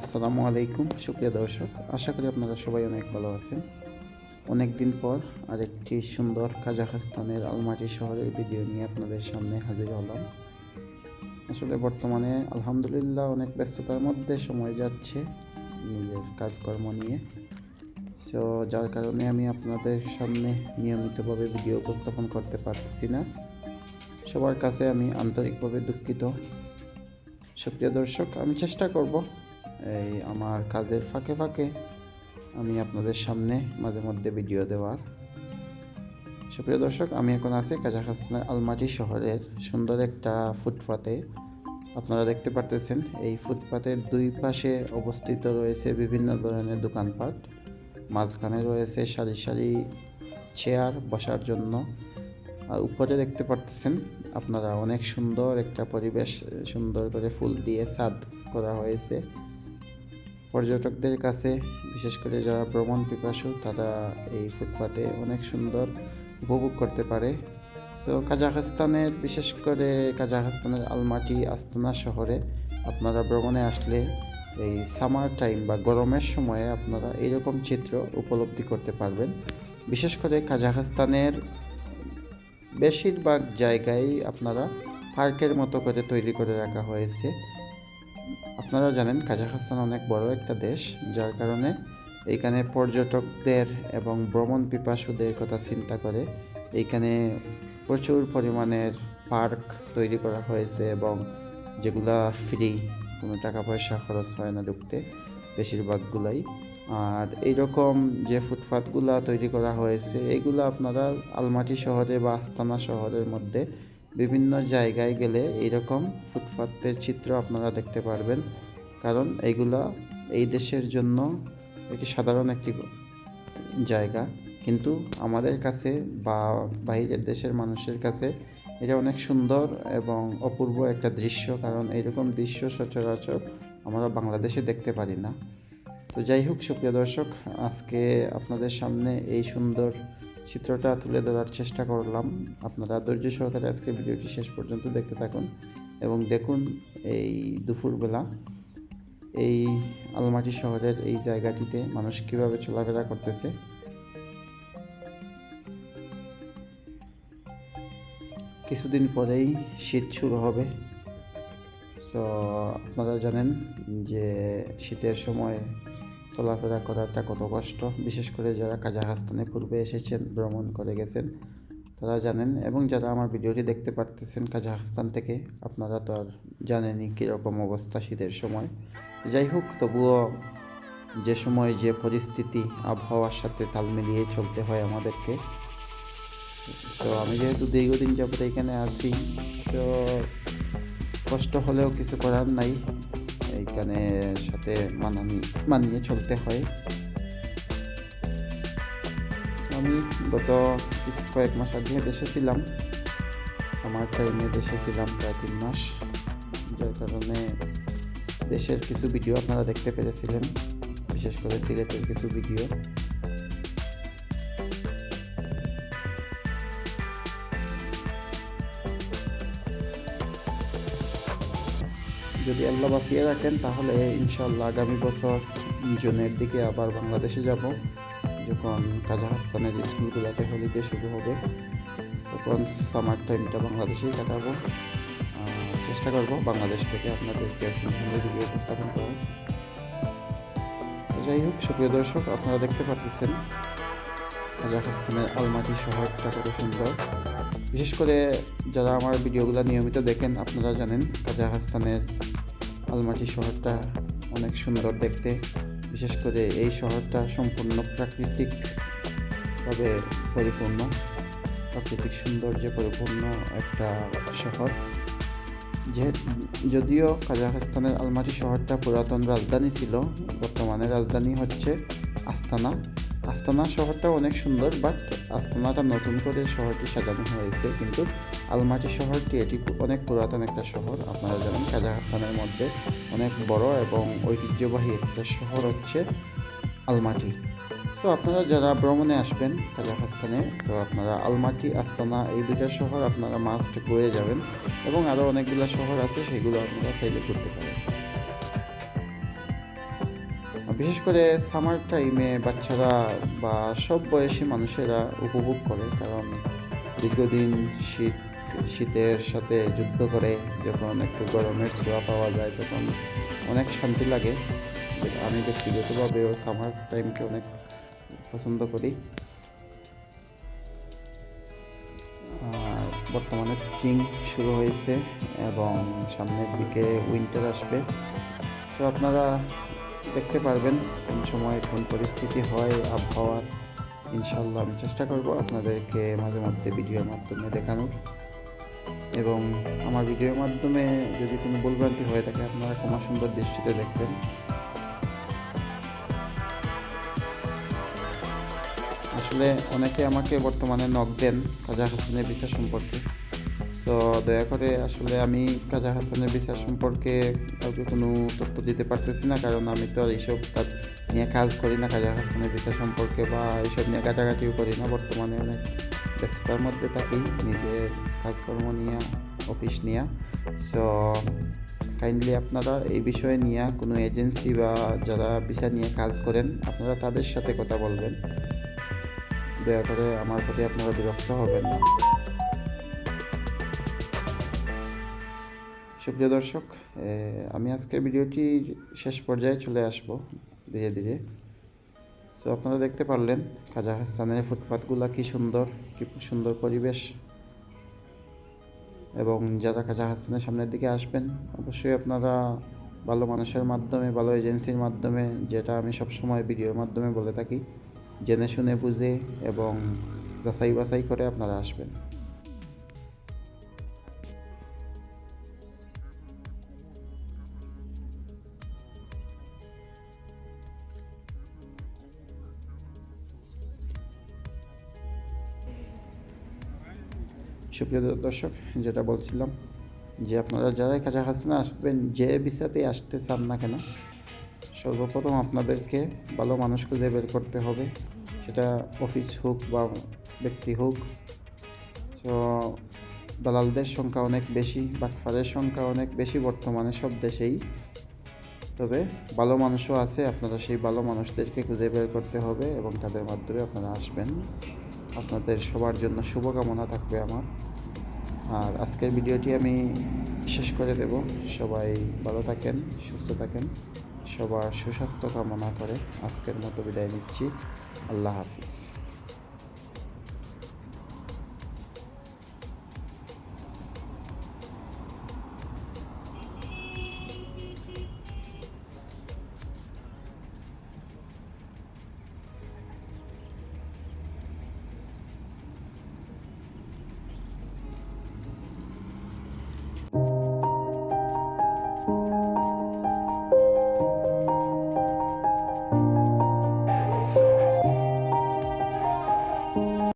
আসসালামু আলাইকুম, সুপ্রিয় দর্শক। আশা করি আপনারা সবাই অনেক ভালো আছেন। অনেক দিন পর আরেকটি সুন্দর কাজাখস্তানের আলমাটি শহরের ভিডিও নিয়ে আপনাদের সামনে হাজির হলাম। আসলে বর্তমানে আলহামদুলিল্লাহ অনেক ব্যস্ততার মধ্যে সময় যাচ্ছে নিজের কাজকর্ম নিয়ে। সো যার কারণে আমি আপনাদের সামনে নিয়মিতভাবে ভিডিও উপস্থাপন করতে পারতেছি না। সবার কাছে আমি আন্তরিকভাবে দুঃখিত। সুপ্রিয় দর্শক, আমি চেষ্টা করব এই আমার কাজের ফাঁকে ফাঁকে আমি আপনাদের সামনে মাঝে মধ্যে ভিডিও দেওয়ার। সুপ্রিয় দর্শক, আমি এখন আছি কাজাখস্তানের আলমাটি শহরের সুন্দর একটা ফুটপাতে। আপনারা দেখতে পারতেছেন, এই ফুটপাতের দুই পাশে অবস্থিত রয়েছে বিভিন্ন ধরনের দোকানপাট। মাঝখানে রয়েছে সারি সারি চেয়ার বসার জন্য। আর উপরে দেখতে পারতেছেন, আপনারা অনেক সুন্দর একটা পরিবেশ, সুন্দর করে ফুল দিয়ে ছাদ করা হয়েছে। পর্যটকদের কাছে, বিশেষ করে যারা ভ্রমণ পিপাসু, তারা এই ফুটপাতে অনেক সুন্দর উপভোগ করতে পারে। সো কাজাখস্তানের, বিশেষ করে কাজাখস্তানের আলমাটি আস্তানা শহরে আপনারা ভ্রমণে আসলে এই সামার টাইম বা গরমের সময়ে আপনারা এইরকম চিত্র উপলব্ধি করতে পারবেন। বিশেষ করে কাজাখস্তানের বেশিরভাগ জায়গায় আপনারা পার্কের মতো করে তৈরি করে রাখা হয়েছে। আপনারা জানেন কাজাখস্তান অনেক বড় একটা দেশ, যার কারণে এইখানে পর্যটকদের এবং ভ্রমণ পিপাসুদের কথা চিন্তা করে। এইখানে প্রচুর পরিমাণের পার্ক তৈরি করা হয়েছে এবং যেগুলা ফ্রি, কোনো টাকা পয়সা খরচ হয় না ঢুকতে, বেশিরভাগগুলাই। আর এইরকম যে ফুটপাথগুলা তৈরি করা হয়েছে, এগুলো আপনারা আলমাটি শহরে বা আস্তানা শহরের মধ্যে বিভিন্ন জায়গায় গেলে এইরকম ফুটপাতের চিত্র আপনারা দেখতে পারবেন। কারণ এইগুলা এই দেশের জন্য একটি সাধারণ একটি জায়গা। কিন্তু আমাদের কাছে বা বাইরের দেশের মানুষের কাছে এটা অনেক সুন্দর এবং অপূর্ব একটা দৃশ্য। কারণ এইরকম দৃশ্য সচরাচর আমরা বাংলাদেশে দেখতে পারি না। তো যাই হোক, সুপ্রিয় দর্শক, আজকে আপনাদের সামনে এই সুন্দর চিত্রটা তুলে ধরার চেষ্টা করলাম। আপনারা ধৈর্য সহকারে আজকে ভিডিওটি শেষ পর্যন্ত দেখতে থাকুন এবং দেখুন এই দুপুরবেলা এই আলমাটি শহরের এই জায়গাটিতে মানুষ কীভাবে চলাফেরা করতেছে। কিছুদিন পরেই শীত শুরু হবে। তো আপনারা জানেন যে শীতের সময় চলাফেরা করাটা কত কষ্ট। বিশেষ করে যারা কাজাখস্তানে পূর্বে এসেছেন, ভ্রমণ করে গেছেন, তারা জানেন এবং যারা আমার ভিডিওটি দেখতে পারতেছেন কাজাখস্তান থেকে, আপনারা তো আর জানেনই কীরকম অবস্থা শীতের সময়। যাই হোক, তবুও যে সময়, যে পরিস্থিতি, আবহাওয়ার সাথে তাল মিলিয়ে চলতে হয় আমাদেরকে। তো আমি যেহেতু দীর্ঘদিন যাবত এখানে আছি, তো কষ্ট হলেও কিছু করার নাই। এইখানে সাথে মানানি, মানিয়ে চলতে হয়। আমি গত কয়েক মাস আগে দেশে ছিলাম। সামার টাইমে দেশে ছিলাম প্রায় তিন মাস। যার কারণে দেশের কিছু ভিডিও আপনারা দেখতে পেরেছিলেন। বিশেষ করে সিলেটের কিছু ভিডিও যদি আল্লাহ বাঁচিয়ে রাখেন, তাহলে ইনশাল্লাহ আগামী বছর জুনের দিকে আবার বাংলাদেশে যাব, যখন কাজাখস্তানের স্কুলগুলোতে হলিডে শুরু হবে। তখন সামার টাইমটা বাংলাদেশেই কাটাবো। চেষ্টা করব বাংলাদেশ থেকে আপনাদেরকে সুন্দর উপস্থাপন করার। যাই হোক, সুপ্রিয় দর্শক, আপনারা দেখতে পাচ্ছেন কাজাখস্তানের আলমাটি শহরটা কত সুন্দর। বিশেষ করে যারা আমার ভিডিওগুলো নিয়মিত দেখেন, আপনারা জানেন কাজাখস্তানের আলমাটি শহরটা অনেক সুন্দর দেখতে। বিশেষ করে এই শহরটা সম্পূর্ণ প্রাকৃতিকভাবে পরিপূর্ণ। প্রাকৃতিক সৌন্দর্যে পরিপূর্ণ একটা শহর। যে যদিও কাজাখস্তানের আলমাটি শহরটা পুরাতন রাজধানী ছিল, বর্তমানে রাজধানী হচ্ছে আস্তানা। আস্তানা শহরটা অনেক সুন্দর বাট আস্তানাটা নতুন করে শহরটি সাজানো হয়েছে। কিন্তু আলমাটি শহরটি এটি অনেক পুরাতন একটা শহর। আপনারা জানেন কাজাখস্তানের মধ্যে অনেক বড় এবং ঐতিহ্যবাহী একটা শহর হচ্ছে আলমাটি। সো আপনারা যারা ভ্রমণে আসবেন কাজাখস্তানে তো আপনারা আলমাটি, আস্তানা এই দুটা শহর আপনারা মাস্ট ঘুরে যাবেন। এবং আরও অনেকগুলো শহর আছে, সেগুলো আপনারা চাইলে ঘুরতে পারেন বিশেষ করে সামার টাইমে বাচ্চারা বা সব বয়সী মানুষেরা উপভোগ করে, কারণ দীর্ঘদিন শীত, শীতের সাথে যুদ্ধ করে যখন একটু গরমের ছোঁয়া পাওয়া যায় তখন অনেক শান্তি লাগে। আমি ব্যক্তিগতভাবেও সামার টাইমকে অনেক পছন্দ করি। বর্তমানে স্প্রিং শুরু হয়েছে এবং সামনের দিকে উইন্টার আসবে। সো আপনারা দেখতে পারবেন কোন সময় কোন পরিস্থিতি হয় আবহাওয়ার ইনশাল্লাহ আমি চেষ্টা করব আপনাদেরকে মাঝে মধ্যে ভিডিওর মাধ্যমে দেখানোর। এবং আমার ভিডিওর মাধ্যমে যদি কোনো ভুলভ্রান্তি হয়ে থাকে, আপনারা ক্ষমা সুন্দর দৃষ্টিতে দেখবেন। আসলে অনেকে আমাকে বর্তমানে নক দেন কাজা হাসানের বিচার সম্পর্কে। সো দয়া করে আসলে আমি কাজা হাসানের বিচার সম্পর্কে কাউকে কোনো তথ্য দিতে পারতেছি না, কারণ আমি তো আর এইসব কাজ নিয়ে কাজ করি না, কাজা হাসানের বিচার সম্পর্কে বা এইসব নিয়ে কাছাকাছিও করি না। বর্তমানে অনেক ব্যস্ততার মধ্যে থাকি নিজের কাজকর্ম নিয়ে, অফিস নিয়ে। সো কাইন্ডলি আপনারা এই বিষয়ে নিয়ে কোনো এজেন্সি বা যারা ভিসা নিয়ে কাজ করেন, আপনারা তাদের সাথে কথা বলবেন। দয়া করে আমার প্রতি আপনারা বিরক্ত হবেন না। সুপ্রিয় দর্শক আমি আজকের ভিডিওটি শেষ পর্যায়ে চলে আসব ধীরে ধীরে। সো আপনারা দেখতে পারলেন কাজাখস্তানের ফুটপাথগুলো কি সুন্দর কি সুন্দর পরিবেশ। এবং যারা কাজাখস্তানের সামনের দিকে আসবেন, অবশ্যই আপনারা ভালো মানুষের মাধ্যমে, ভালো এজেন্সির মাধ্যমে, যেটা আমি সবসময় ভিডিওর মাধ্যমে বলে থাকি, জেনে শুনে বুঝে এবং যাচাই বাছাই করে আপনারা আসবেন। সুপ্রিয় দর্শক, যেটা বলছিলাম যে আপনারা যারাই কাছাকাছি আসবেন, যে ভিসাতে আসতে চান না কেন, সর্বপ্রথম আপনাদেরকে ভালো মানুষ খুঁজে বের করতে হবে। সেটা অফিস হোক বা ব্যক্তি হোক। সো দালালদের সংখ্যা অনেক বেশি, বাটফারের সংখ্যা অনেক বেশি বর্তমানে সব দেশেই। তবে ভালো মানুষও আছে, আপনারা সেই ভালো মানুষদেরকে খুঁজে বের করতে হবে এবং তাদের মাধ্যমে আপনারা আসবেন। আপনাদের সবার জন্য শুভকামনা থাকবে আমার। আর আজকের ভিডিওটি আমি শেষ করে দেব। সবাই ভালো থাকেন, সুস্থ থাকেন, সবার সুস্বাস্থ্য কামনা করে আজকের মতো বিদায় নিচ্ছি। আল্লাহ হাফিজ।